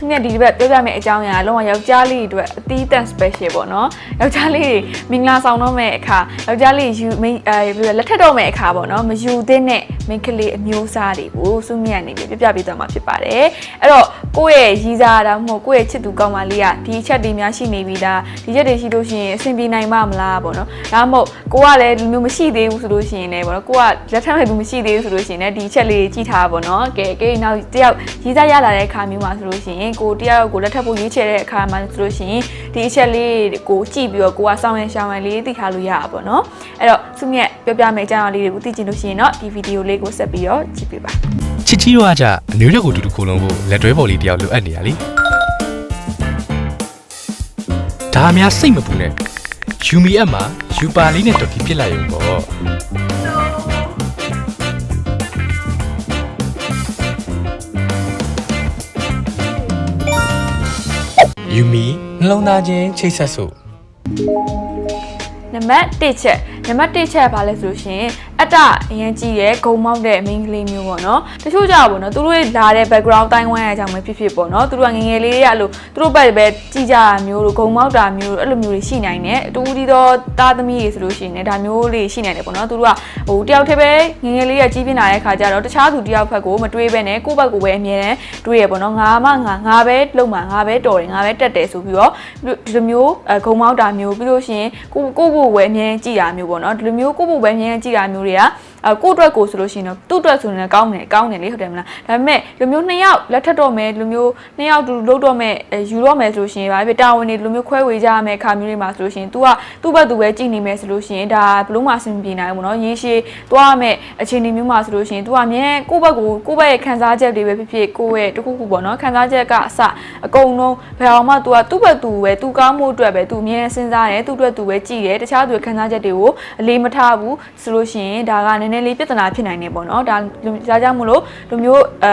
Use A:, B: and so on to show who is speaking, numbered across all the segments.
A: သူမြတ်ဒီတစ်ပတ်ပြောပြမယ့်အကြောင်းအရာလုံးဝယောက်ျားလေးတွေအတွက်အသီးသန့် special ပေါ့နော်ယောက်ျားလေးတွေမင်္ဂလာဆောင်တော့မယ့်အခါယောက်ျားလေးယူမိန်းအဲဘယ်လိုလဲလက်ထက်တော့မယ့်အခါပေါ့နော်မယူသင့်တဲ့မိန်းကလေးအမျိုးအစားတွေကိုသူမြတ်နေပြီးပြပြပေးသွားမှာဖြစ်ပါတယ်အဲ့တော့ကိုယ့်ရဲ့ရည်စားတာမဟုတ်ကိုယ့်ရဲ့ချစ်သူကောင်းမလေးကဒီအချက်တွေများရှိနေပြီလားဒီချက်တွေရှိလို့ရှိရင်အဆင်ပြေနိုင်မှာမလားပေါ့နော်ဒါမှမဟုတ်ကိုကလည်းဒီမျိုးမရှိသေးဘူးဆိုလို့ရှိရင်လည်းပေါ့နော်ကိုကလက်ထက်မဲ့သူမရှိသေးဘူးဆိုလို့ရှိရင်လည်းဒီချက်လေးကြည့်ထားပါပေါ့နော်ကဲကဲနောက်တယောက်ရည်စားရလာတဲ့အခါမျိုးမှာဆိုလို့ရှိရင်ကိုတယောက်ကိုလက်ထပ်ဖို့ရွေးချယ်တဲ့အခါမှာဆိုလို့ရှိရင်ဒီအချက်လေးကိုကြည့်ပြီးတော့ကိုကစောင်းရရှောင်းရလေးသိထားလို့ရတာပေါ့နော်အဲ့တော့သူမြတ်ပြောပြမယ့်အကြောင်းအရာလေးတွေကိုသိချင်လို့ရှိရင်တော့ဒီဗီဒီယိုလေးကိုဆက်ပြီးတော့ကြည့်ပေးပါ
B: ချစ်ကြီးတို့ကကြအမျိုးရက်ကိုတူတူခိုးလုံးဖို့လက်တွဲပေါ်လေးတယောက်လိုအပ်နေရလေဒါအများစိတ်မပူနဲ့ယူမီအပ်မှာယူပါလေးနဲ့တော်ကီပြစ်လိုက်ရုံပေါ့ ယူမီနှလုံးသားချင်းချိတ်ဆက်စို့
A: နံပါတ်1ချက်နံပါတ်1ချက်ဘာလဲဆိုလို့ရှိရင် အတ္တအရင်ကြည့်ရဲဂုံမောက်တဲ့ main ကလေးမျိုးပေါ့နော်တချို့ကြောက်ပေါ့နော်သူတို့လာတဲ့ background တိုင်းဝိုင်းအကြောင်းပဲဖြစ်ဖြစ်ပေါ့နော်သူတို့ကငယ်ငယ်လေးတွေကအဲ့လိုသူတို့ဘက်ပဲကြည့်ကြတာမျိုးလို့ဂုံမောက်တာမျိုးလို့အဲ့လိုမျိုးတွေရှိနိုင်တယ်တူတီတော့သားသမီးတွေဆိုလို့ရှိရင်လည်းဒါမျိုးလေးရှိနိုင်တယ်ပေါ့နော်သူတို့ကဟိုတယောက်တည်းပဲငယ်ငယ်လေးကကြီးပြင်းလာတဲ့ခါကျတော့တခြားသူတယောက်ဖက်ကိုမတွေးပဲနဲ့ကိုယ့်ဘက်ကိုပဲအမြဲတမ်းတွေးရပေါ့နော်ငါမှငါငါပဲလုံမှာငါပဲတော်တယ်ငါပဲတက်တယ်ဆိုပြီးတော့ဒီလိုမျိုးဂုံမောက်တာမျိုးပြီးလို့ရှိရင်ကိုကိုယ့်ဘို့ပဲအမြဲတမ်းကြည့်တာမျိုးပေါ့နော်ဒီလိုမျိုးကိုယ့်ဘို့ပဲအမြဲတမ်းကြည့်တာမျိုးတွေ ကအဲကိုယ့်အတွက်ကိုဆိုလို့ရှိရင်တော့သူ့အတွက်ဆိုရင်လည်းကောင်းတယ်ကောင်းတယ်လေဟုတ်တယ်မလားဒါပေမဲ့ဒီလိုမျိုးနှစ်ယောက်လက်ထပ်တော့မယ်ဒီလိုမျိုးနှစ်ယောက်တူလုပ်တော့မယ်အဲယူတော့မယ်ဆိုလို့ရှိရင်ဗာဖြစ်တာဝန်တွေဒီလိုမျိုးခွဲဝေကြရမယ်ခါမျိုးတွေမှာဆိုလို့ရှိရင် तू ကသူ့ဘက်သူပဲကြည့်နေမယ်ဆိုလို့ရှိရင်ဒါဘလို့မှအဆင်မပြေနိုင်ဘူးเนาะရေရှည်သွားရမယ်အခြေအနေမျိုးမှာဆိုလို့ရှိရင် तू ကအမြဲကိုယ့်ဘက်ကိုကိုယ့်ဘက်ရဲ့ခံစားချက်တွေပဲဖြစ်ဖြစ်ကိုယ့်ရဲ့တခုခုပေါ့เนาะခံစားချက်ကအစအကုန်လုံးဘယ်အောင်မှ तू ကသူ့ဘက်သူပဲ तू ကောင်းမှုအတွက်ပဲ तू အမြဲစဉ်းစားတယ်သူ့အတွက်သူပဲကြည့်တယ်တခြားသူရဲ့ခံစားချက်တွေကိုအလေးမထားဘူးဆိုလို့ရှိရင်ဒါကနည်း းနည်းလေးပြဿနာဖြစ်နိုင်နေပေါ့နော်ဒါဒါကြောင့်မို့လို့လူမျိုးအဲ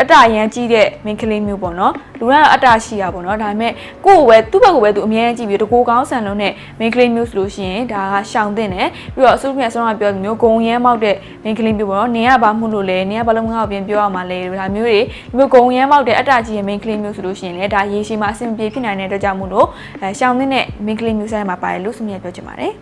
A: အတရန်ကြီးတဲ့မိန်းကလေးမျိုးပေါ့နော်လူကတော့အတရှိတာပေါ့နော်ဒါပေမဲ့ကိုယ်ကိုပဲသူ့ဘက်ကိုပဲသူအမြဲတမ်းကြည့်ပြီးတကိုကောင်းဆန်လုံးနဲ့မိန်းကလေးမျိုးဆိုလို့ရှိရင်ဒါကရှောင်တဲ့နဲ့ပြီးတော့အစိုးရအစိုးရပြောမျိုးဂုံရမ်းမောက်တဲ့မိန်းကလေးမျိုးပေါ့နော်နင်ကဘာမှုလို့လဲနင်ကဘာလို့ငါ့ကိုပြန်ပြောရမှာလဲဒါမျိုးတွေဒီမျိုးဂုံရမ်းမောက်တဲ့အတကြီးရဲ့မိန်းကလေးမျိုးဆိုလို့ရှိရင်လည်းဒါရေရှည်မှာအဆင်ပြေဖြစ်နိုင်တဲ့အတွက်ကြောင့်မို့လို့ရှောင်တဲ့နဲ့မိန်းကလေးမျိုးဆိုင်မှာပါတယ်လို့ဆုမြတ်ပြောချင်ပါတယ်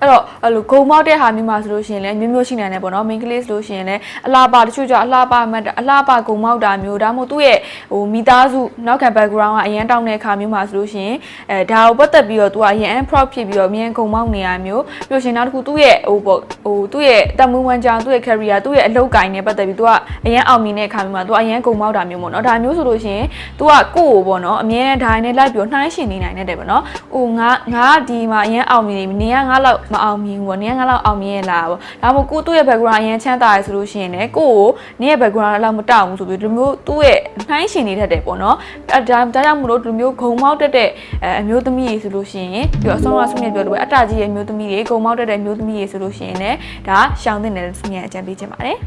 A: အဲ့တော့အဲ့လိုဂုံမောက်တဲ့ဟာမျိုးမှာဆိုလို့ရှိရင်လည်းမျိုးမျိုးရှိနိုင်တယ်ပေါ့နော် main class လို့ရှိရင်လည်းအလားပါတချို့ကျအလားပါမှတ်အလားပါဂုံမောက်တာမျိုးဒါမှမဟုတ်သူ့ရဲ့ဟိုမိသားစုနောက်ခံ background ကအရန်တောင်းတဲ့အခါမျိုးမှာဆိုလို့ရှိရင်အဲဒါကိုပတ်သက်ပြီးတော့သူကအရန် proud ဖြစ်ပြီးတော့အမြင်ဂုံမောက်နေရမျိုးပြီးလို့ရှိရင်နောက်တစ်ခုသူ့ရဲ့ဟိုပေါ့ဟိုသူ့ရဲ့တမွေးဝမ်းကြောင်းသူ့ရဲ့ career သူ့ရဲ့အလုပ်ကိုင်းနဲ့ပတ်သက်ပြီးသူကအရန်အောင်မြင်တဲ့အခါမျိုးမှာသူကအရန်ဂုံမောက်တာမျိုးပေါ့နော်ဒါမျိုးဆိုလို့ရှိရင်သူကကိုယ့်ကိုပေါ့နော်အမြဲတမ်းဒါနဲ့လိုက်ပြီးတော့နှိုင်းရှင်နေနိုင်တဲ့ပေါ့နော်ဟိုငါငါဒီမှာအရန်အောင်မြင်နေပြီနေကငါလောက်မအောင်မြင်ဘူးပေါ့နေကငါလောက်အောင်မြင်ရလားပေါ့ဒါမှမဟုတ်ကိုသူ့ရဲ့ background အရန်ချမ်းသာရဆိုလို့ရှိရင်လည်းကိုကိုနေရဲ့ background လောက်မတောက်ဘူးဆိုပြီးဒီလိုမျိုးသူ့ရဲ့နှိုင်းရှင်နေတတ်တယ်ပေါ့နော်အဲဒါဒါကြောင့်မလို့ဒီလိုမျိုးဂုံမောက်တတ်တဲ့အအမျိုးသမီးတွေဆိုလို့ရှိရင်ပြီးတော့အဆုံးအဆုံးမြပြောလို့ပဲအတ္တကြီးရဲ့အမျိုးသမီးတွေဂုံမောက်တတ်တဲ့အမျိုးသမီးတွေဆိုလို့ရှိရင်လည်းဒါရှောင်တဲ့နယ်ဆုမြအကြံပေးချင်ပါတယ်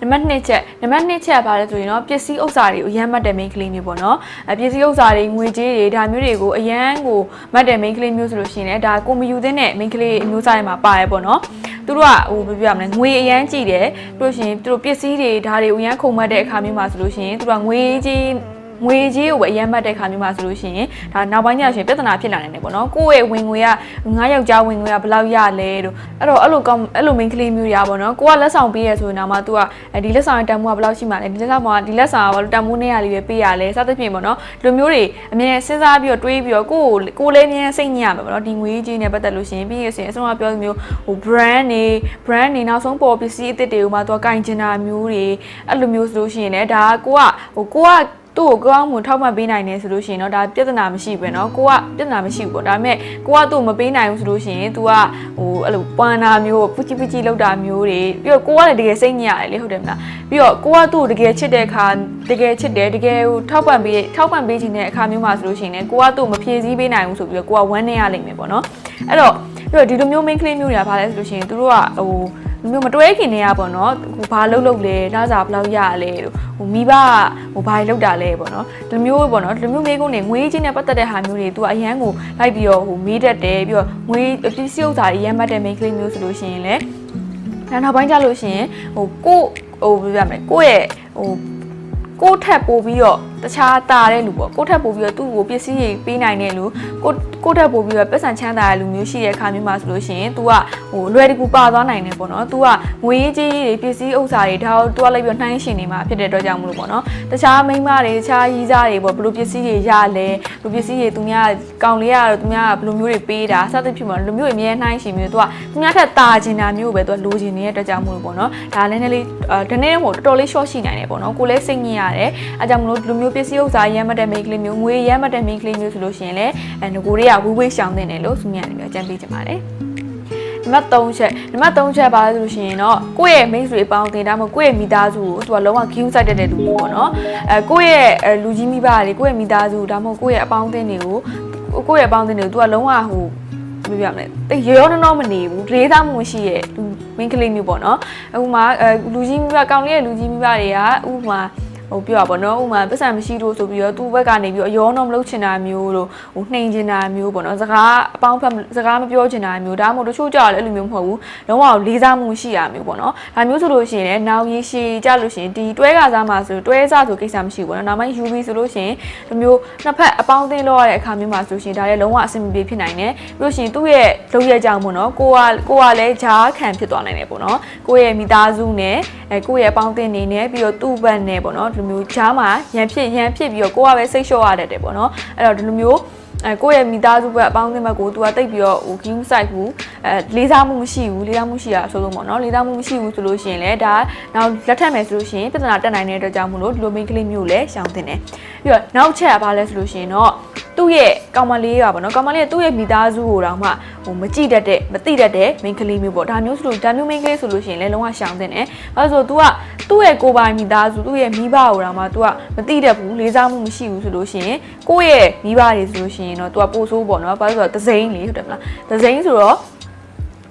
A: နံပါတ်2ချက်နံပါတ်2ချက်ကဘာလဲဆိုရင်တော့ပစ္စည်းဥစ္စာတွေကိုအရန်မှတ်တဲ့ main ကလေးမျိုးပေါ့နော်အပစ္စည်းဥစ္စာတွေငွေကြေးတွေဒါမျိုးတွေကိုအရန်ကိုမှတ်တဲ့ main ကလေးမျိုးဆိုလို့ရှိရင်လည်းဒါကိုမယူသင့်တဲ့ main ကလေးအမျိုးအစားတွေမှာပါရဲပေါ့နော်သူတို့ကဟိုဘယ်ပြောရမလဲငွေအရန်ကြည့်တယ်ပြီးလို့ရှိရင်သူတို့ပစ္စည်းတွေဒါတွေအရန်ခုံမှတ်တဲ့အခါမျိုးမှာဆိုလို့ရှိရင်သူတို့ကငွေကြီး ငွေကြီးကိုပဲအရင်မှတ်တဲ့ခါမျိုးမှာဆိုလို့ရှိရင်ဒါနောက်ပိုင်းကျရင်ပြဿနာဖြစ်လာနိုင်တယ်ပေါ့နော်ကိုယ့်ရဲ့ဝင်ငွေကငါးယောက်ျားဝင်ငွေကဘယ်လောက်ရလဲတို့အဲ့တော့အဲ့လိုကောင်းအဲ့လို main ကလေးမျိုးရပါတော့ကိုကလက်ဆောင်ပေးရဆိုရင်တော့မှ तू ကဒီလက်ဆောင်ရဲ့တန်ဖိုးကဘယ်လောက်ရှိမှလဲဒီလက်ဆောင်ကဒီလက်ဆောင်ကဘာလို့တန်ဖိုးနဲ့ရလေးပဲပေးရလဲစသဖြင့်ပေါ့နော်ဒီလိုမျိုးတွေအမြဲစဉ်းစားပြီးတော့တွေးပြီးတော့ကိုကိုကိုလေးမြဲစိတ်ညစ်ရမှာပေါ့နော်ဒီငွေကြီးနဲ့ပတ်သက်လို့ရှိရင်ပြီးရဆိုရင်အဆုံးကပြောမျိုးဟို brand နေ brand နေနောက်ဆုံးပေါ်ပစ္စည်းအသစ်တွေကိုမှ तू ကကင်ချင်တာမျိုးတွေအဲ့လိုမျိုးဆိုလို့ရှိရင်လည်းဒါကကိုကဟိုကိုက သူ့ကိုကောင်းမှုထောက်မှတ်ပေးနိုင်တယ်ဆိုလို့ရှိရင်တော့ဒါပြဿနာမရှိဘူးပဲเนาะကိုကပြဿနာမရှိဘူးပေါ့ဒါပေမဲ့ကိုကသူ့ကိုမပေးနိုင်ဘူးဆိုလို့ရှိရင် तू ကဟိုအဲ့လိုပန်နာမျိုးပူချီပူချီလောက်တာမျိုးတွေပြီးတော့ကိုကလည်းတကယ်စိတ်ညစ်ရတယ်လေဟုတ်တယ်မလားပြီးတော့ကိုကသူ့ကိုတကယ်ချစ်တဲ့အခါတကယ်ချစ်တယ်တကယ်ဟိုထောက်ပံ့ပေးထောက်ပံ့ပေးခြင်းတဲ့အခါမျိုးမှာဆိုလို့ရှိရင်လည်းကိုကသူ့ကိုမဖြည့်ဆည်းပေးနိုင်ဘူးဆိုပြီးတော့ကိုကဝမ်းနေရလိမ့်မယ်ပေါ့နော်အဲ့တော့ပြီးတော့ဒီလိုမျိုး main claim မျိုးတွေကဘာလဲဆိုလို့ရှိရင်သူတို့ကဟို ဒီမျိုးမတွဲခင်နေရပေါ့နော်ဟိုဘာလုပ်လုပ်လဲလာစားဘယ်လောက်ရလဲလို့ဟိုမိဘဟိုဘာလုပ်တာလဲပေါ့နော်ဒီမျိုးပေါ့နော်ဒီမျိုးမေးခွန်းတွေငွေချင်းနဲ့ပတ်သက်တဲ့ဟာမျိုးတွေ तू အရန်ကိုလိုက်ပြီးတော့ဟိုမေးတတ်တယ်ပြီးတော့ငွေပစ္စည်းဥစ္စာတွေရမ်းမှတ်တဲ့ main claim မျိုးဆိုလို့ရှိရင်လည်းနောက်ပိုင်းကျလို့ရှိရင်ဟိုကိုဟိုဘယ်လိုပြောမလဲကိုယ့်ရဲ့ဟိုကိုယ့်ထက်ပိုပြီးတော့တခြားတာတဲ့လူပေါ့ကိုယ့်ထက်ပို့ပြီးတော့သူ့ကိုပစ္စည်းတွေပေးနိုင်တဲ့လူကိုကိုယ့်ထက်ပို့ပြီးတော့ပတ်စံချမ်းသာတဲ့လူမျိုးရှိတဲ့အခါမျိုးမှာဆိုလို့ရှိရင် तू ကဟိုလွယ်တကူပါသွားနိုင်တယ်ပေါ့နော် तू ကငွေရေးကြေးရေးတွေပစ္စည်းဥစ္စာတွေဒါကို तू ကလိုက်ပြီးတော့နှိုင်းရှင်နေမှာဖြစ်တဲ့အတွက်ကြောင့်မလို့ပေါ့နော်တခြားမိန်းမတွေတခြားရီးစားတွေပေါ့ဘယ်လိုပစ္စည်းတွေရလဲဘယ်လိုပစ္စည်းတွေသူများကောင်လေးကတော့သူများကဘယ်လိုမျိုးတွေပေးတာစသဖြင့်ပေါ့လူမျိုးတွေအများနှိုင်းရှင်ပြီးတော့ तू ကသူများထက်တာချင်တာမျိုးပဲ तू ကလိုချင်နေတဲ့အတွက်ကြောင့်မလို့ပေါ့နော်ဒါလည်းနည်းနည်းလေးဒီနေ့ဟိုတော်တော်လေး short ရှိနိုင်တယ်ပေါ့နော်ကိုလည်းစိတ်ညစ်ရတယ်အဲကြောင့်မလို့လူမျိုး ိုးပစ္စည်းဥစ္စာရမ်းမတဲ့မိန်းကလေးမျိုးငွေရမ်းမတဲ့မိန်းကလေးမျိုးဆိုလို့ရှိရင်လည်းအဲငကိုတွေကဝေးဝေးရှောင်နေတယ်လို့သူများနေပြီးအကြံပေးချင်ပါတယ်နံပါတ်3ချက်နံပါတ်3ချက်ပါလဲဆိုလို့ရှိရင်တော့ကိုယ့်ရဲ့ main တွေအပေါင်းတင်ဒါမှမဟုတ်ကိုယ့်ရဲ့မိသားစုကိုသူကလုံးဝ give စိုက်တတ်တဲ့လူမျိုးပေါ့နော်အဲကိုယ့်ရဲ့အဲလူကြီးမိဘတွေကိုယ့်ရဲ့မိသားစုဒါမှမဟုတ်ကိုယ့်ရဲ့အပေါင်းအသင်းတွေကိုကိုယ့်ရဲ့အပေါင်းအသင်းတွေကိုသူကလုံးဝဟိုဘယ်လိုပြောမလဲတိတ်ရောရောနှောနှောမနေဘူးဒေးသားမှုရှိရဲ့လူ main ကလေးမျိုးပေါ့နော်အခုမှအဲလူကြီးမိဘကောင်လေးရဲ့လူကြီးမိဘတွေကဥပမာ ဟိုပြောပါဘောနော်ဥမာပတ်စံမရှိလို့ဆိုပြီးတော့သူ့ဘက်ကနေပြီးတော့အယောတော့မလုပ်ချင်တာမျိုးလို့ဟိုနှိမ်ချင်တာမျိုးပေါ့နော်စကားအပေါင်းဖက်စကားမပြောချင်တာမျိုးဒါမှမဟုတ်တချို့ကြောက်လည်းအဲ့လိုမျိုးမဟုတ်ဘူးလုံးဝလေးစားမှုရှိရမျိုးပေါ့နော်ဒါမျိုးဆိုလို့ရှိရင်လည်းနောက်ရေရှည်ကြလို့ရှိရင်ဒီတွဲကစားမှာဆိုတွဲစားဆိုကိစ္စမရှိဘူးပေါ့နော်နောက်ပိုင်း UV ဆိုလို့ရှိရင်ဒီမျိုးနှစ်ဖက်အပေါင်းအသင်းလောက်ရတဲ့အခါမျိုးမှာဆိုရှင်ဒါလည်းလုံးဝအဆင်မပြေဖြစ်နိုင်တယ်ပြီးလို့ရှိရင်သူ့ရဲ့လုပ်ရကြအောင်ပေါ့နော်ကိုကကိုကလည်းဂျားခံဖြစ်သွားနိုင်တယ်ပေါ့နော်ကိုယ့်ရဲ့မိသားစုနဲ့အဲကိုယ့်ရဲ့အပေါင်းအသင်းနေနဲ့ပြီးတော့သူ့ဘက်နဲ့ပေါ့နော်ဒီလိုမျိုးဂျားမှာရန်ဖြစ်ရန်ဖြစ်ပြီးတော့ကိုကပဲစိတ်လျှော့ရတတ်တယ်ပေါ့နော်အဲ့တော့ဒီလိုမျိုးအဲကိုယ့်ရဲ့မိသားစုဘက်အပေါင်းအသင်းဘက်ကိုသူကတိတ်ပြီးတော့ဟို game site ဘူးအဲလေးစားမှုမရှိဘူးလေးစားမှုရှိတာအဆိုးဆုံးပေါ့နော်လေးစားမှုမရှိဘူးဆိုလို့ရှိရင်လည်းဒါနောက်လက်ထပ်မယ်ဆိုလို့ရှိရင်ပြဿနာတက်နိုင်တဲ့အတွက်ကြောင့်မို့လို့ဒီလို main ကလေးမျိုးလည်းရှောင်တင်တယ်ပြီးတော့နောက်ချက်ကဘာလဲဆိုလို့ရှိရင်တော့ သူ့ရဲ့ကောင်မလေးကပေါ့နော်ကောင်မလေးကသူ့ရဲ့မိသားစုကိုတော့မှဟိုမကြည့်တတ်တဲ့မသိတတ်တဲ့ main ကလေးမျိုးပေါ့ဒါမျိုးဆိုလို့ဒါမျိုး main ကလေးဆိုလို့ရှိရင်လည်းလုံးဝရှောင်တင်တယ်ဘာလို့ဆို तू ကသူ့ရဲ့ကိုယ်ပိုင်မိသားစုသူ့ရဲ့မိဘကိုတော့မှ तू ကမသိတတ်ဘူးလေးစားမှုမရှိဘူးဆိုလို့ရှိရင်ကိုယ့်ရဲ့မိဘတွေဆိုလို့ရှိရင်တော့ तू ကပို့ဆိုးပေါ့နော်ဘာလို့ဆိုတော့ဒဇိန်လေးဟုတ်တယ်မလားဒဇိန်ဆိုတော့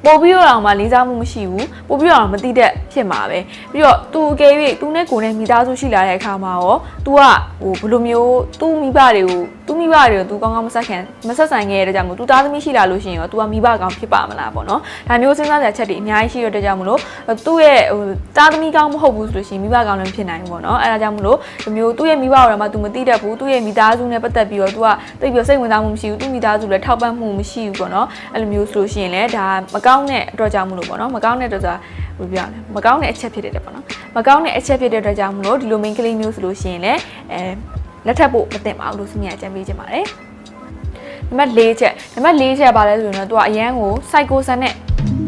A: ပို့ပြီးတော့မှလေးစားမှုမရှိဘူးပို့ပြီးတော့မသိတဲ့ဖြစ်မှာပဲပြီးတော့ तू အကယ်၍ तू နဲ့ကိုယ်နဲ့မိသားစုရှိလာတဲ့အခါမှာရော तू ကဟိုဘယ်လိုမျိုး तू မိဘတွေကို သူမိဘတွေကိုသူကောင်းကောင်းမဆက်ခံမဆက်ဆံခဲ့ရတဲ့ကြောင့်မို့သူသားသမီးရှိလာလို့ရှိရင်ရောသူကမိဘကောင်းဖြစ်ပါမလားပေါ့နော်ဒါမျိုးစဉ်းစားကြချက်တွေအများကြီးရှိရတဲ့ကြောင့်မို့လို့သူ့ရဲ့ဟိုသားသမီးကောင်းမဟုတ်ဘူးဆိုလို့ရှိရင်မိဘကောင်းလည်းဖြစ်နိုင်ဘူးပေါ့နော်အဲဒါကြောင့်မို့လို့ဒီမျိုးသူ့ရဲ့မိဘကိုတော့မှသူမသိတတ်ဘူးသူ့ရဲ့မိသားစုနဲ့ပတ်သက်ပြီးတော့သူကသိပြီးစိတ်ဝင်စားမှုမရှိဘူးသူ့မိသားစုလည်းထောက်ပံ့မှုမရှိဘူးပေါ့နော်အဲလိုမျိုးဆိုလို့ရှိရင်လည်းဒါမကောင်းတဲ့အတွက်ကြောင့်မို့လို့ပေါ့နော်မကောင်းတဲ့အတွက်ကြောင့်ဘယ်ပြောလဲမကောင်းတဲ့အချက်ဖြစ်တဲ့ပေါ့နော်မကောင်းတဲ့အချက်ဖြစ်တဲ့အတွက်ကြောင့်မို့လို့ဒီလို main ကလေးမျိုးဆိုလို့ရှိရင်လည်းအဲ လက်ထပ်ဖို့မသင့်ပါဘူးလို့ဆုမြတ်အကြံပေးချင်ပါတယ်နံပါတ်၄ချက်နံပါတ်၄ချက်ပါလဲဆိုရင်တော့သူကအရန်ကို psycho ဆန်နဲ့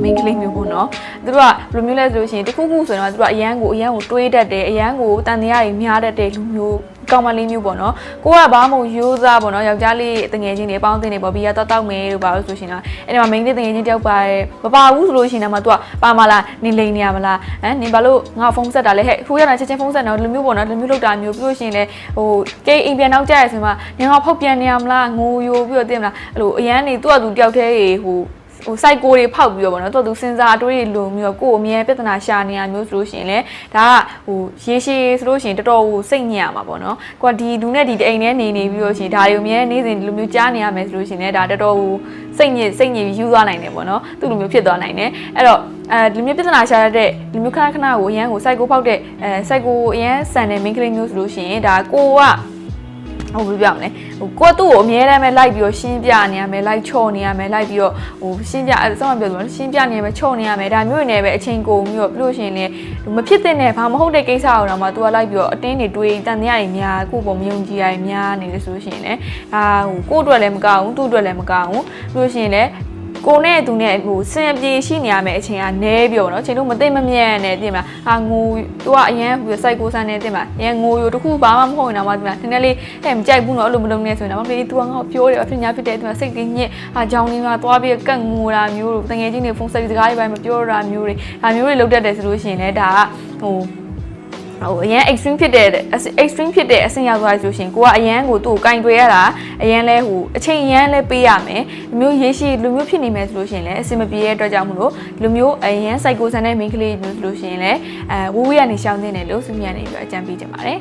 A: main ကလေးမျိုးပေါ့နော်သူတို့ကဘယ်လိုမျိုးလဲဆိုလို့ရှိရင်တခုခုဆိုရင်တော့သူတို့ကအရန်ကိုအရန်ကိုတွေးတတ်တယ်အရန်ကိုတန်တရားတွေများတတ်တဲ့လူမျိုး ကောင်မလေးမျိုးပေါ့နော်ကိုကဘာမှမရိုးစားပေါ့နော်ယောက်ျားလေးတငယ်ချင်းတွေအပေါင်းအသင်းတွေပေါ့ဘီယာတောက်တောက်မယ်လို့ပါလို့ဆိုရှင်လားအဲ့ဒီမှာ main လေးတငယ်ချင်းတယောက်ပါတယ်မပါဘူးဆိုလို့ရှင်တယ်မှာ तू ကပါမလားနင်လိန်နေရမလားဟမ်နင်ဘာလို့ငါဖုန်းဆက်တာလဲဟဲ့ခုရတာချက်ချင်းဖုန်းဆက်တော့လူမျိုးပေါ့နော်လူမျိုးလောက်တာမျိုးပြီးလို့ရှင်လဲဟိုကိအိမ်ပြန်နောက်ကြရဆိုမှနင်ကဖောက်ပြန်နေရမလားငိုယိုပြီးတော့တင်မလားအဲ့လိုအရန်နေ तू ကသူတယောက်တည်းဟို ဟို site ကိုတွေဖောက်ပြီးတော့ဗောနော်တော်သူစဉ်းစားအတွေးတွေလုံပြီးတော့ကိုယ်အမြဲပြဿနာရှာနေရမျိုးဆိုလို့ရှိရင်လေဒါကဟိုရေရှည်ဆိုလို့ရှိရင်တော်တော်ဟိုစိတ်ညစ်ရမှာပေါ့နော်ကိုကဒီလူနဲ့ဒီအိမ်ထဲနေနေပြီးတော့ရှိရင်ဒါတွေအမြဲနေစဉ်ဒီလိုမျိုးကြားနေရမယ်ဆိုလို့ရှိရင်လေဒါတော်တော်ဟိုစိတ်ညစ်စိတ်ညစ်ပြီးယူသွားနိုင်တယ်ပေါ့နော်သူ့လိုမျိုးဖြစ်သွားနိုင်တယ်အဲ့တော့အဲဒီလိုမျိုးပြဿနာရှာရတဲ့ဒီမျိုးခဏခဏကိုအရန်ကို site ကိုဖောက်တဲ့အဲ site ကိုအရန်ဆန်တဲ့ main ကလေးမျိုးဆိုလို့ရှိရင်ဒါကိုက ဟိုဘယ်လိုပြောမလဲဟိုကိုကသူ့ကိုအမြဲတမ်းပဲလိုက်ပြီးတော့ရှင်းပြနေရမယ်လိုက်ချော့နေရမယ်လိုက်ပြီးတော့ဟိုရှင်းပြအဲဆောင်းပြောလို့ရှင်းပြနေရမယ်ချော့နေရမယ်ဒါမျိုးတွေနဲ့ပဲအချိန်ကုန်ပြီးတော့ပြလို့ရှိရင်လည်းမဖြစ်တဲ့နဲ့ဘာမဟုတ်တဲ့ကိစ္စကိုတော့မှ तू ကလိုက်ပြီးတော့အတင်းတွေတွေးတန်တရားတွေများကိုယ့်ပေါ်မယုံကြည်ရတွေများနေလို့ဆိုလို့ရှိရင်လည်းဒါဟိုကိုယ့်အတွက်လည်းမကောင်းဘူးသူ့အတွက်လည်းမကောင်းဘူးပြီးလို့ရှိရင်လည်း ကိုနဲ့သူနဲ့ဟိုစင်ပြေရှိနေရမယ်အချိန်ကနဲပြောเนาะချိန်လို့မသိမမြတ်နဲ့တင်မလားဟာငိုသူကအရန်ဟိုစိုက်ကိုဆန်းနေတင်မလားအရန်ငိုရတခုဘာမှမဟုတ်ရင်တော့မှတင်မလားနည်းနည်းလေးဟဲ့မကြိုက်ဘူးเนาะအဲ့လိုမလုပ်နဲ့ဆိုရင်တော့မလေး तू ကငါ့ကိုပြောတယ်အဖြစ်ညာဖြစ်တယ်တင်မလားစိတ်ကြီးညစ်ဟာကြောင်းလေးမှာသွားပြီးကတ်ငိုတာမျိုးလို့တငယ်ချင်းတွေဖုန်းဆက်စကားတွေပဲမပြောတာမျိုးတွေဒါမျိုးတွေလုပ်တတ်တယ်ဆိုလို့ရှိရင်လည်းဒါကဟို ဟိုအရန် extreme ဖြစ်တဲ့ extreme ဖြစ်တဲ့အဆင့်ရောက်သွားဆိုရှင်ကိုကအရန်ကိုသူ့ကိုကင်တွယ်ရတာအရန်လဲဟိုအချိန်အရန်လဲပေးရမယ်လူမျိုးရေးရှိလူမျိုးဖြစ်နေမယ်ဆိုလို့ရှင်လဲအဆင်မပြေတဲ့အတွက်ကြောင့်မလို့လူမျိုးအရန် psycho ဆန်တဲ့ main ကလေးမျိုးဆိုလို့ရှင်လဲအဲဝူဝေးကနေရှောင်းနေတယ်လို့သူမြန်နေပြီးအကြံပေးကြပါတယ်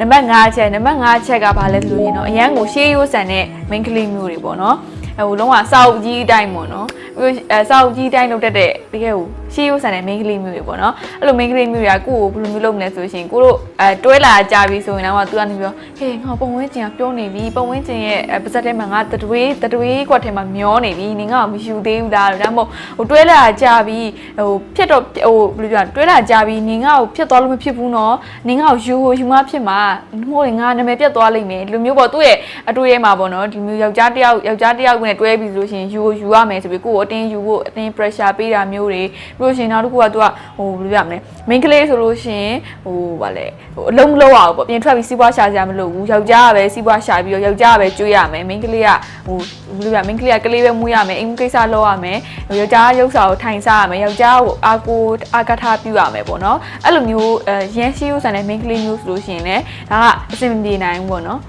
A: နံပါတ်5ချက်နံပါတ်5ချက်ကဘာလဲဆိုလို့ရင်တော့အရန်ကိုရှေးရိုးဆန်တဲ့ main ကလေးမျိုးတွေပေါ့နော်အဲဟိုလုံးဝစောက်ကြီးအတိုင်းပေါ့နော်ပြီးအဲစောက်ကြီးအတိုင်းလုပ်တတ်တဲ့တကယ်ဟို ရှေးရိုးဆန်တဲ့ main ကလေးမျိုးတွေပေါ့နော်အဲ့လို main ကလေးမျိုးတွေကကိုယ့်ကိုဘယ်လိုမျိုးလုပ်မလဲဆိုရှင်ကိုတို့အဲတွဲလာကြပြီဆိုရင်တော့သူကနေပြီးတော့ဟေးငါပုံဝင်းကျင်ကပြောနေပြီပုံဝင်းကျင်ရဲ့ပါဇက်ထဲမှာငါတတွေးတတွေးကွက်ထဲမှာမျောနေပြီနင်ကမယူသေးဘူးလားဒါမှမဟုတ်ဟိုတွဲလာကြပြီဟိုဖြစ်တော့ဟိုဘယ်လိုပြောတွဲလာကြပြီနင်ကကိုဖြစ်သွားလို့မဖြစ်ဘူးနော်နင်ကကိုယူယူမဖြစ်မှာမဟုတ်ရင်ငါနာမည်ပြတ်သွားလိမ့်မယ်ဒီလိုမျိုးပေါ့သူ့ရဲ့အတွေ့အမှာပေါ့နော်ဒီမျိုးယောက်ျားတစ်ယောက်ယောက်ျားတစ်ယောက်နဲ့တွဲပြီဆိုလို့ရှိရင်ယူကိုယူရမယ်ဆိုပြီးကိုယ့်ကိုအတင်းယူဖို့အတင်း pressure ပေးတာမျိုးတွေပြီးလို့ရှိရင်နောက်တစ်ခုကသူကဟိုဘယ်လိုပြောရမလဲ main ကလေးဆိုလို့ရှိရင်ဟိုဗာလဲဟိုအလုံးမလုံးအောင်ပေါ့ပြင်ထွက်ပြီးစီးပွားရှာစရာမလိုဘူးယောက်ျားကပဲစီးပွားရှာပြီးတော့ယောက်ျားကပဲကျွေးရမယ် main ကလေးကဟိုဘယ်လိုပြော main ကလေးကကလေးပဲမွေးရမယ်အိမ်ကိစ္စလုပ်ရမယ်ယောက်ျားရုပ်စာကိုထိုင်စားရမယ်ယောက်ျားကိုအာကိုအာကထားပြုရမယ်ပေါ့နော်အဲ့လိုမျိုးအဲရန်ရှိဥဆန်တဲ့ main ကလေးမျိုးဆိုလို့ရှိရင်လည်းဒါကအဆင်မပြေနိုင်ဘူးပေါ့နော်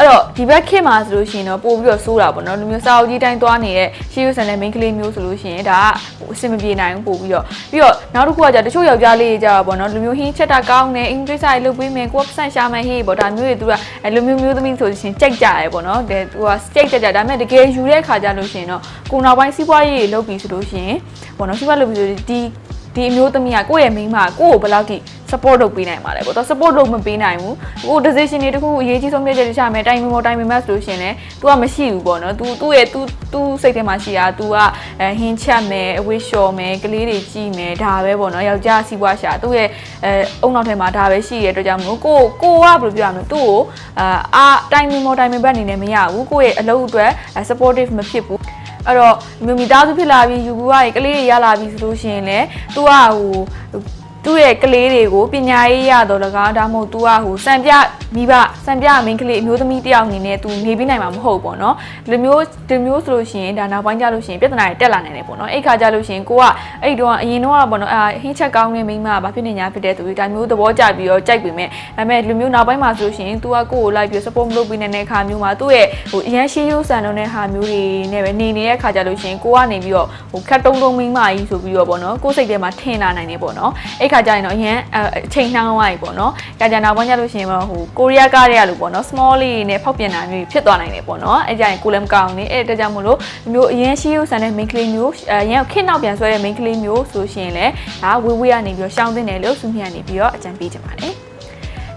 A: အဲ့တော့ဒီဘက်ခေတ်မှာဆိုလို့ရှိရင်တော့ပို့ပြီးတော့စိုးတာပေါ့နော်လူမျိုးစာအုပ်ကြီးတိုင်းသွားနေတဲ့ရှေးရုပ်ဆန်တဲ့ main ကလေးမျိုးဆိုလို့ရှိရင်ဒါကဟိုအဆင်မပြေနိုင်ဘူးပို့ပြီးတော့ပြီးတော့နောက်တစ်ခုကじゃတချို့ယောက်ျားလေးတွေကြတော့ပေါ့နော်လူမျိုးဟင်းချက်တာကောင်းတယ်အင်္ဂလိပ်စာတွေလုပ်ပေးမယ်ကိုယ်ပတ်စံရှာမယ်ဟေးပေါ့ဒါမျိုးတွေသူကအဲ့လူမျိုးမျိုးသမီးဆိုလို့ရှိရင်ကြိုက်ကြရဲပေါ့နော်တဲ့သူကကြိုက်ကြကြဒါပေမဲ့တကယ်ယူတဲ့ခါကြလို့ရှိရင်တော့ကိုနောက်ပိုင်းစီးပွားရေးတွေလုပ်ပြီးဆိုလို့ရှိရင်ပေါ့နော်စီးပွားလုပ်ပြီးဆိုဒီဒီအမျိုးသမီးကကိုယ့်ရဲ့မိန်းမကိုယ့်ကိုဘယ်လောက်ထိ support လုပ်ပေးနိုင်ပါလဲပေါ့တော့ support လုပ်မပေးနိုင်ဘူးကို decision တွေတခုအရေးကြီးဆုံးဖြတ်ချက်တွေချမယ်တိုင်မီမောတိုင်မီမတ်ဆိုလို့ရှရင်လဲ तू ကမရှိဘူးပေါ့နော် तू သူ့ရဲ့ तू तू စိတ်ထဲမှာရှိတာ तू ကအဲဟင်းချက်မယ်အဝိရှော်မယ်ကလေးတွေကြည့်မယ်ဒါပဲပေါ့နော်ယောက်ျားစီးပွားရှာသူ့ရဲ့အဲအုံနောက်ထဲမှာဒါပဲရှိရတဲ့အတွက်ကြောင့်မလို့ကိုကိုကဘယ်လိုပြောရမလဲသူ့ကိုအာအာတိုင်မီမောတိုင်မီဘက်အနေနဲ့မရဘူးကိုယ့်ရဲ့အလုပ်အတွက် supportive မဖြစ်ဘူးအဲ့တော့မိမိသားစုဖြစ်လာပြီးယူကူကကလေးတွေရလာပြီဆိုလို့ရှိရင်လည်း तू ကဟို သူ့ရဲ့ကလေးတွေကိုပညာရေးရတော့လကားဒါမှမဟုတ်သူကဟိုစံပြမိဘစံပြမိန်းကလေးအမျိုးသမီးတယောက်အနေနဲ့သူနေပြီးနိုင်မှာမဟုတ်ပေါ့နော်ဒီလိုမျိုးဒီမျိုးဆိုလို့ရှိရင်ဒါနောက်ပိုင်းကျလို့ရှိရင်ပြဿနာတွေတက်လာနိုင်တယ်ပေါ့နော်အဲ့ခါကျလို့ရှိရင်ကိုကအဲ့တော့အရင်တော့ကပေါ့နော်အာဟင်းချက်ကောင်းတဲ့မိန်းမကဘာဖြစ်နေညာဖြစ်တဲ့သူဒါမျိုးသဘောကျပြီးတော့ကြိုက်ပေမဲ့ဒါပေမဲ့ဒီလိုမျိုးနောက်ပိုင်းမှာဆိုလို့ရှိရင်သူကကိုကိုလိုက်ပြီး support မလုပ်ပေးနေတဲ့ခါမျိုးမှာသူ့ရဲ့ဟိုအရန်ရှေးရိုးဆန်တော့တဲ့ဟာမျိုးတွေနဲ့ပဲနေနေတဲ့ခါကျလို့ရှိရင်ကိုကနေပြီးတော့ဟိုခက်တုံးတုံးမိန်းမကြီးဆိုပြီးတော့ပေါ့နော်ကိုစိတ်ထဲမှာထင်လာနိုင်တယ်ပေါ့နော်အဲ့ခါကျရင်တော့အရန်အချိန်နှောင်းသွားပြီပေါ့နော်ကြာကြာနောက်ပိုင်းကျလို့ရှိရင်တော့ဟိုကိုရီးယားကားတွေကလို့ပေါ့နော် small လေးတွေနဲ့ဖောက်ပြန်တာမျိုးဖြစ်သွားနိုင်တယ်ပေါ့နော်အဲ့ကြရင်ကိုလည်းမကောင်းနေအဲ့တကြောင့်မို့လို့ဒီမျိုးအရင်ရှိရိုးဆန်တဲ့ main ကလေးမျိုးအရင်ခင်းနောက်ပြန်ဆွဲတဲ့ main ကလေးမျိုးဆိုရှင်လဲဒါဝေးဝေးကနေပြီးတော့ရှောင်းတင်တယ်လို့သူမြတ်နေပြီးတော့အကြံပေးချင်ပါတယ်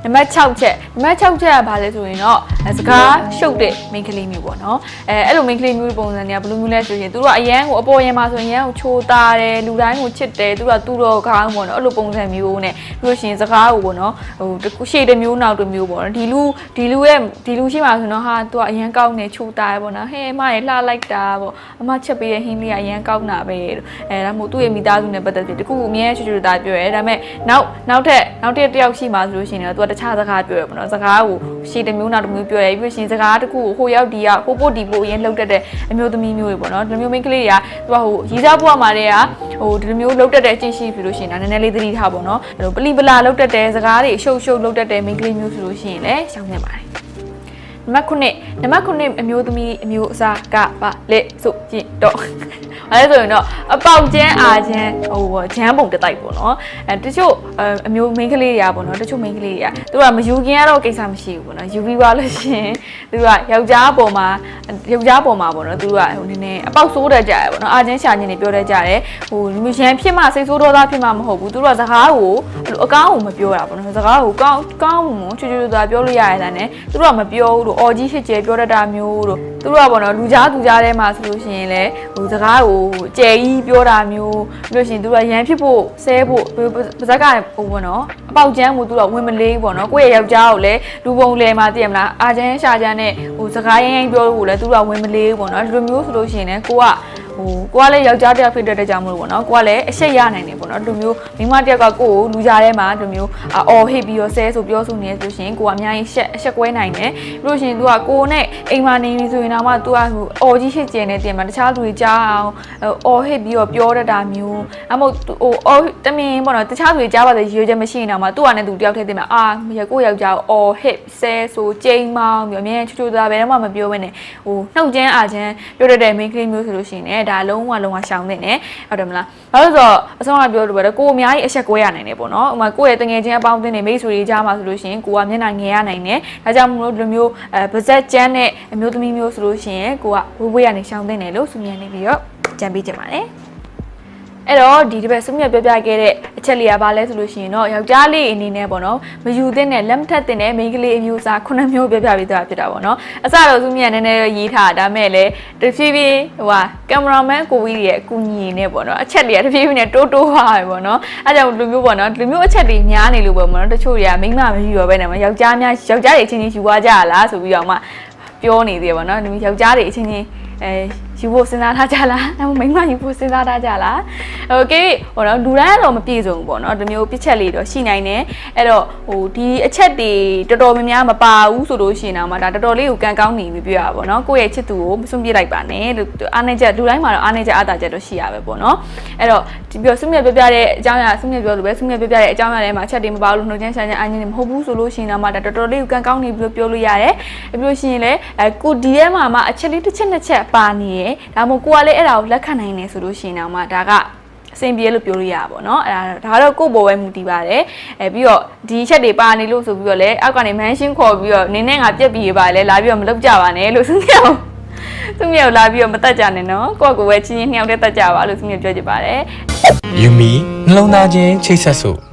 A: နံပါတ်6ချက်နံပါတ်6ချက်ကဘာလဲဆိုရင်တော့စကားရှုပ်တဲ့ main ကလေးမျိုးပေါ့နော်အဲအဲ့လို main ကလေးမျိုးပုံစံတွေကဘယ်လိုမျိုးလဲဆိုရင်သူတို့ကအရန်ကိုအပေါ်ရင်မှာဆိုရင်အရန်ကိုချိုးသားတယ်လူတိုင်းကိုချစ်တယ်သူတို့ကသူ့တော်ကောင်းပေါ့နော်အဲ့လိုပုံစံမျိုးနဲ့ပြီးလို့ရှိရင်စကားကိုပေါ့နော်ဟိုတခုရှေ့တစ်မျိုးနောက်တစ်မျိုးပေါ့နော်ဒီလူဒီလူရဲ့ဒီလူရှိမှဆိုတော့ဟာသူကအရန်ကောင်းတယ်ချိုးသားရပေါ့နော်ဟဲ့အမရေလှလိုက်တာပေါ့အမချက်ပေးတဲ့ဟင်းလေးကအရန်ကောင်းတာပဲလို့အဲဒါမို့သူ့ရဲ့မိသားစုနဲ့ပတ်သက်ပြီးတခုအမြဲချူချူသားပြောရဲဒါပေမဲ့နောက်နောက်ထပ်နောက်တစ်တယောက်ရှိမှဆိုလို့ရှိရင်တော့သူကတခြားစကားပြောရပေါ့နော်စကားကိုရှေ့တစ်မျိုးနောက်တစ်မျိုးပြောရဲပြီးလို့ရှိရင်စကားတစ်ခုကိုဟိုရောက်ဒီရောက်ဟိုပို့ဒီပို့အရင်လှုပ်တတ်တဲ့အမျိုးသမီးမျိုးတွေပေါ့နော်ဒီလိုမျိုးမိန်းကလေးတွေကသူကဟိုရီးစားပွားမှာတည်းကဟိုဒီလိုမျိုးလှုပ်တတ်တဲ့အချင်းရှိပြီလို့ရှိရင်ဒါနည်းနည်းလေးသတိထားပေါ့နော်အဲ့လိုပလီပလာလှုပ်တတ်တဲ့စကားတွေရှုပ်ရှုပ်လှုပ်တတ်တဲ့မိန်းကလေးမျိုးဆိုလို့ရှိရင်လည်းရှောင်နေပါတယ်နံပါတ်9နံပါတ်9အမျိုးသမီးအမျိုးအစားကပါလေဆိုရင်တော့ အဲဆိုရင်တော့အပေါက်ကျန်းအာကျန်းဟိုဂျမ်းပုံတစ်တိုက်ပေါ့နော်အဲတချို့အမျိုးမိန်းကလေးတွေကပေါ့နော်တချို့မိန်းကလေးတွေကသူကမယူခင်ကတော့ကိစ္စမရှိဘူးပေါ့နော်ယူပြီးပါလို့ရှိရင်သူကယောက်ျားပေါ်မှာယောက်ျားပေါ်မှာပေါ့နော်သူကဟိုနည်းနည်းအပေါက်ဆိုးတတ်ကြရပေါ့နော်အာကျန်းရှာချင်းတွေပြောတတ်ကြတယ်ဟိုလူမျိုးရန်ဖြစ်မှစိတ်ဆိုးဒေါသဖြစ်မှမဟုတ်ဘူးသူတို့ကစကားကိုအကောင်းကိုမပြောတာပေါ့နော်စကားကိုကောင်းကောင်းမှုချူချူသာပြောလို့ရရတဲ့နဲ့သူတို့ကမပြောဘူးလို့အော်ကြီးဖြစ်ကျဲပြောတတ်တာမျိုးလို့သူတို့ကပေါ့နော်လူကြားသူကြားထဲမှာဆိုလို့ရှိရင်လည်းဟိုစကားကိုကြယ်ကြီးပြောတာမျိုးပြီးလို့ရှိရင်သူတို့ကရန်ဖြစ်ဖို့ဆဲဖို့ပါဇက်ကဟိုပေါ့နော်အပေါက်ကျန်းမှုသူတို့ကဝင်မလေးပေါ့နော်ကိုယ့်ရဲ့ယောက်ျားကိုလည်းလူပုံလဲမှာသိရမလားအာကျန်းရှာကျန်းနဲ့ဟိုစကားရင်းရင်းပြောလို့လည်းသူတို့ကဝင်မလေးပေါ့နော်ဒီလိုမျိုးဆိုလို့ရှိရင်လည်းကိုက ဟိုကိုကလည်းယောက်ျားတစ်ယောက်ဖြစ်တဲ့ကြောင့်မလို့ပေါ့နော်ကိုကလည်းအရှိတ်ရနိုင်တယ်ပေါ့နော်ဒီလိုမျိုးမိမတစ်ယောက်ကကိုကိုလူကြားထဲမှာဒီလိုမျိုးအော်ဟိပြီးတော့ဆဲဆိုပြောဆိုနေရဆိုရှင်ကိုကအများကြီးရှက်အရှက်ကွဲနိုင်တယ်ပြီးလို့ရှင်သူကကိုနဲ့အိမ်မှာနေပြီဆိုရင်တော့မှသူကဟိုအော်ကြီးရှစ်ကျင်နေတင်မှာတခြားလူတွေကြားအောင်အော်ဟိပြီးတော့ပြောတတ်တာမျိုးအမဟုတ်ဟိုအော်တမင်ပေါ့နော်တခြားလူတွေကြားပါစေရွေးချက်မရှိရင်တော့မှသူကနဲ့သူတယောက်တည်းတင်မှာအာကိုယောက်ျားအော်ဟိဆဲဆိုကျိန်းမောင်းပြီးအမြဲချူချူသားဘယ်တော့မှမပြောဘဲနဲ့ဟိုနှုတ်ကျန်းအာကျန်းပြောတတ်တဲ့မိန်းကလေးမျိုးဆိုလို့ရှိရင်ဒါလုံးဝလုံးဝရှောင်နေတယ်ဟုတ်တယ်မလားဘာလို့ဆိုတော့အဆုံးကပြောလို့ပဲကိုအများကြီးအဆက်ကွဲရနိုင်တယ်ပေါ့နော်ဥပမာကိုယ့်ရဲ့တငယ်ချင်းအပေါင်းအသင်းတွေမိတ်ဆွေတွေကြားမှာဆိုလို့ရှိရင်ကိုကမျက်နှာငယ်ရနိုင်တယ်ဒါကြောင့်မလို့ဒီလိုမျိုးအဲပါဇက်ကျန်းတဲ့အမျိုးသမီးမျိုးဆိုလို့ရှိရင်ကိုကဝေးဝေးရနေရှောင်နေတယ်လို့သူမြင်နေပြီးတော့ကြံပေးကြပါတယ်န အဲ့တော့ဒီတစ်ပတ်စုမြတ်ပြောပြခဲ့တဲ့အချက်လေးကဘာလဲဆိုလို့ရှိရင်တော့ယောက်ျားလေးအနေနဲ့ပေါ့နော်မယူသင့်တဲ့လက်မထက်သင့်တဲ့မိန်းကလေးအမျိုးအစားခုနှစ်မျိုးပြောပြပေးသွားဖြစ်တာပေါ့နော်အစတော့စုမြတ်နည်းနည်းရေးထားတာဒါမဲ့လည်းတဖြည်းဖြည်းဟိုဟာကင်မရာမန်ကိုဝီရဲ့အကူအညီနဲ့ပေါ့နော်အချက်တွေကတဖြည်းဖြည်းနဲ့တိုးတိုးသွားတယ်ပေါ့နော်အဲကြောင့်လူမျိုးပေါ့နော်လူမျိုးအချက်တွေများနေလို့ပေါ့နော်တချို့တွေကမိန်းမမယူရဘဲနဲ့မယောက်ျားများယောက်ျားတွေအချင်းချင်းယူသွားကြရလားဆိုပြီးတော့မှပြောနေသေးတယ်ပေါ့နော်ဒီယောက်ျားတွေအချင်းချင်းအဲ ယူဖို့စဉ်းစားထားကြလားဒါမှမဟုတ်မိန်းမယူဖို့စဉ်းစားထားကြလားဟိုကိဟိုတော့လူတိုင်းတော့မပြည့်စုံဘူးပေါ့နော်ဒီမျိုးပြစ်ချက်လေးတော့ရှိနိုင်တယ်အဲ့တော့ဟိုဒီအချက်တွေတော်တော်များများမပါဘူးဆိုလို့ရှိရင်တော့မှဒါတော်တော်လေးကိုကံကောင်းနေပြီပြောရပါပေါ့နော်ကိုယ့်ရဲ့ချစ်သူကိုမစွန့်ပြစ်လိုက်ပါနဲ့လို့အားနေချက်လူတိုင်းမှာတော့အားနေချက်အားသာချက်တော့ရှိရပဲပေါ့နော်အဲ့တော့ဒီပြောစွန့်ပြစ်ပြပြတဲ့အကြောင်းအရာစွန့်ပြစ်ပြောလို့ပဲစွန့်ပြစ်ပြပြတဲ့အကြောင်းအရာတွေမှာအချက်တွေမပါဘူးလို့နှုတ်ချမ်းဆန်းချမ်းအရင်မဟုတ်ဘူးဆိုလို့ရှိရင်တော့မှဒါတော်တော်လေးကိုကံကောင်းနေပြီလို့ပြောလို့ရတယ်ပြီးလို့ရှိရင်လည်းကိုဒီထဲမှာမှအချက်လေးတစ်ချက်နှစ်ချက်ပါနေရယ်ဒါမှမဟုတ်ကိုကလည်းအဲ့ဒါကိုလက်ခံနိုင်နေဆိုလို့ရှိရင်တော့မှဒါကအဆင်ပြေလို့ပြောလို့ရပါဘောเนาะအဲ့ဒါဒါကတော့ကိုယ့်ဘောပဲမူတည်ပါတယ်အဲပြီးတော့ဒီချက်တွေပါနေလို့ဆိုပြီးတော့လည်းအောက်ကနေမန်းရှင်းခေါ်ပြီးတော့နင်းနဲ့ငါပြက်ပြီးရပါလေလာပြီးတော့မလုပ်ကြပါနဲ့လို့သူမြောက်သူမြောက်လာပြီးတော့မတက်ကြနဲ့နော်ကိုယ့်ကိုယ်ပဲချင်းချင်းနှစ်ယောက်တည်းတက်ကြပါလို့သူမြောက်ပြောချင်ပါတယ်
B: ယူမီနှလုံးသားချင်းချိတ်ဆက်စို့